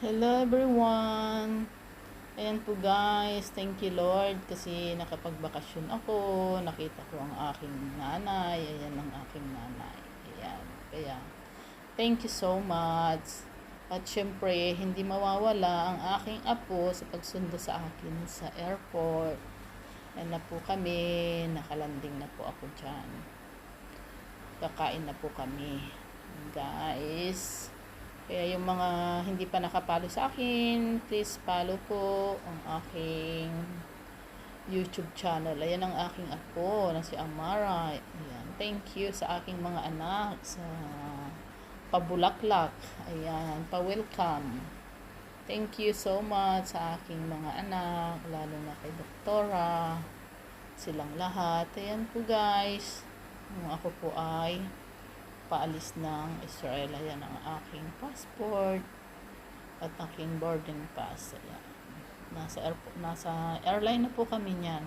Hello everyone! Ayan po guys, thank you Lord kasi nakapagbakasyon ako, nakita ko ang aking nanay, ayan ang aking nanay. Ayan, kaya thank you so much. At syempre, hindi mawawala ang aking apo sa pagsundo sa akin sa airport. Ayan na po kami, nakalanding na po ako dyan. Kakain na po kami. Guys, kaya yung mga hindi pa nakapalo sa akin, please follow po ang aking YouTube channel. Ayan ang aking apo na si Amara. Ayan. Thank you sa aking mga anak sa pabulaklak. Ayan. Pa-welcome. Thank you so much sa aking mga anak, lalo na kay Doktora. Silang lahat. Ayan po guys. Ako po ay paalis ng Israel. Ayan ang aking passport at aking boarding pass. Ayan. Nasa, airport, nasa airline na po kami niyan.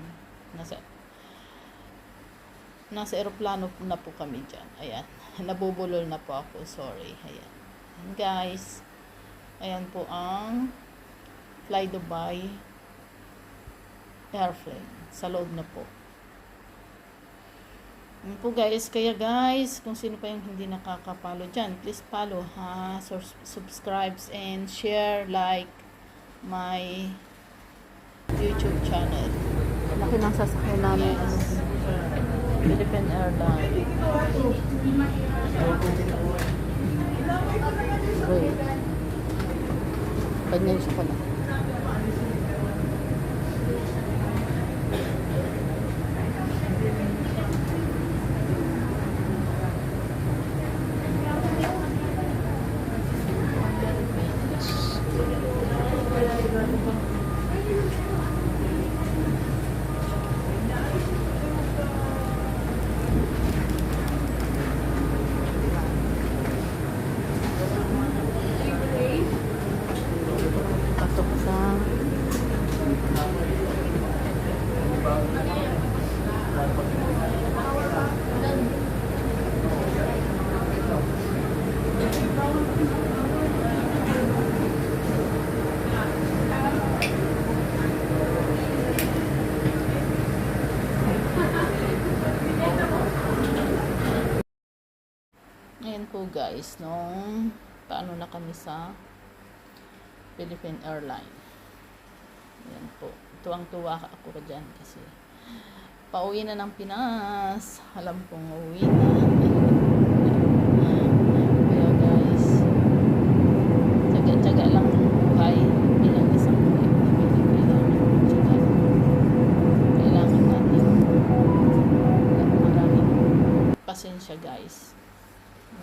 Nasa nasa eroplano na po kami dyan. Ayan. Nabubulol na po ako. Sorry. Ayan. Ayan guys. Ayan po ang Fly Dubai airplane. Sa loob na po. Yun po guys, kaya guys, kung sino pa yung hindi nakaka-follow dyan, please follow ha, Sus- subscribes and share, like my YouTube channel. Laki ng sasakyan namin. Yes. Philippine Airlines. Wait. Ganyan siya pala. Ayan po guys, nung paano na kami sa Philippine Airlines. Ayan po. Tuwang-tuwa ako ka dyan kasi pauwi na ng Pinas. Alam kong uuwi na.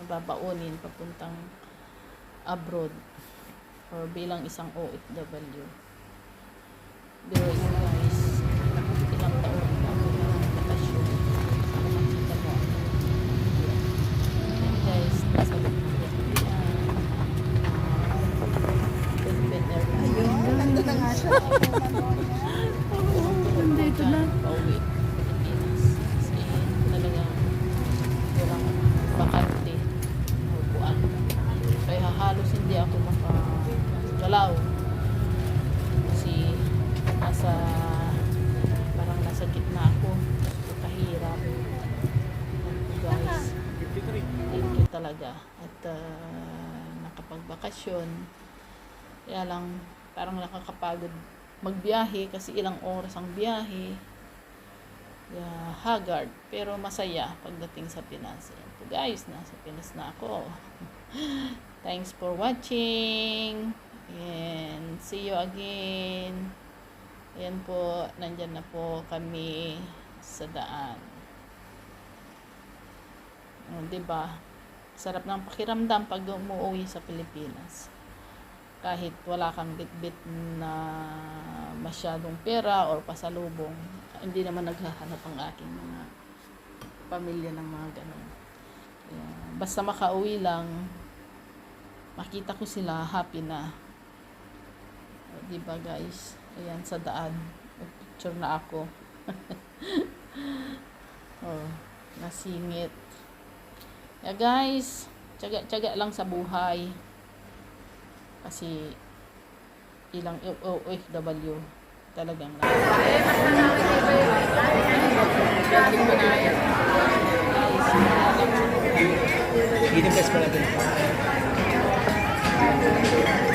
Babaunin papuntang abroad or bilang isang OFW. Pero talaga. At ah, nakapagbakasyon. Kaya lang, parang nakakapagod magbiyahe kasi ilang oras ang biyahe. Yeah, haggard, pero masaya pagdating sa Pinas. Ayan po guys, nasa Pinas na ako. Thanks for watching. And see you again. Ayan po, nandyan na po kami sa daan. Oh, 'di ba? Sarap ng pakiramdam pag umuwi sa Pilipinas. Kahit wala kang bitbit na masyadong pera or pasalubong, hindi naman naghahanap ang aking mga pamilya ng mga ganun. Basta makauwi lang, makita ko sila, happy na. O, di ba guys? Ayan, sa daan. Picture na ako. oh, nasingit. Yeah, guys, tiyaga-tiyaga lang sa buhay. Kasi ilang OFW talagang na. Eating test pa natin. Abang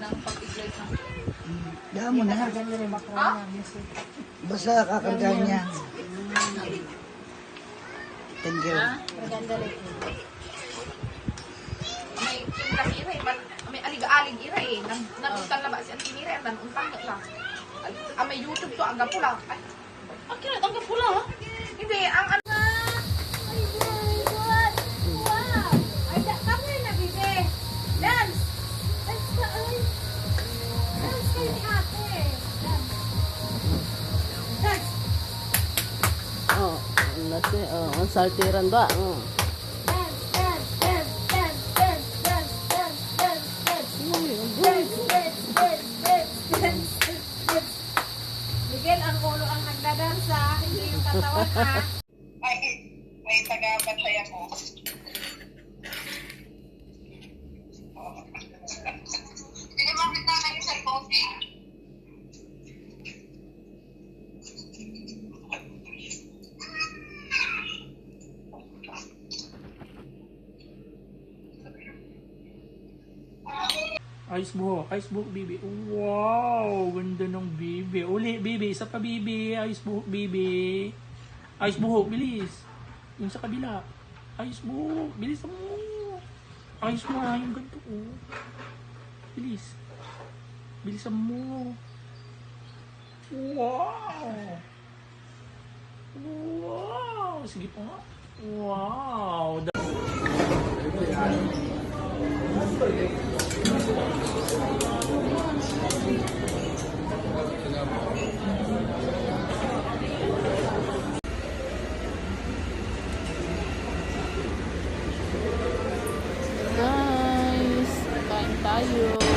ng pag-iglay ng... Daan mo na. Basta kakarga niya. Thank you. May untang ira eh. May aliga-alig ira eh. Nan nanuntan na ba si Auntie Mira? Nanuntang na lang. Ah, may YouTube to. Ang pula. Ay, Ang kinat, ang kapula ha? Nasi, oh, ang saltiran ba? Oh. Miguel, ang ulo ang nagdadansa, hindi yung katawan ha. Ay, may taga-bantay ako. Hindi mo kita na yung cellphone eh. Ice buhok. Ice buhok, bibi. Wow! Ganda ng bibi. Uli, bibi. Isa pa, bibi. Ice buhok, bibi. Ice buhok, bilis. Yung sa kabila. Ice buhok. Bilis mo. Ice mo nga yung ganito. Oh. Bilis. Bilisan mo. Wow! Wow! Sige pa nga. Wow! Guys, Bye.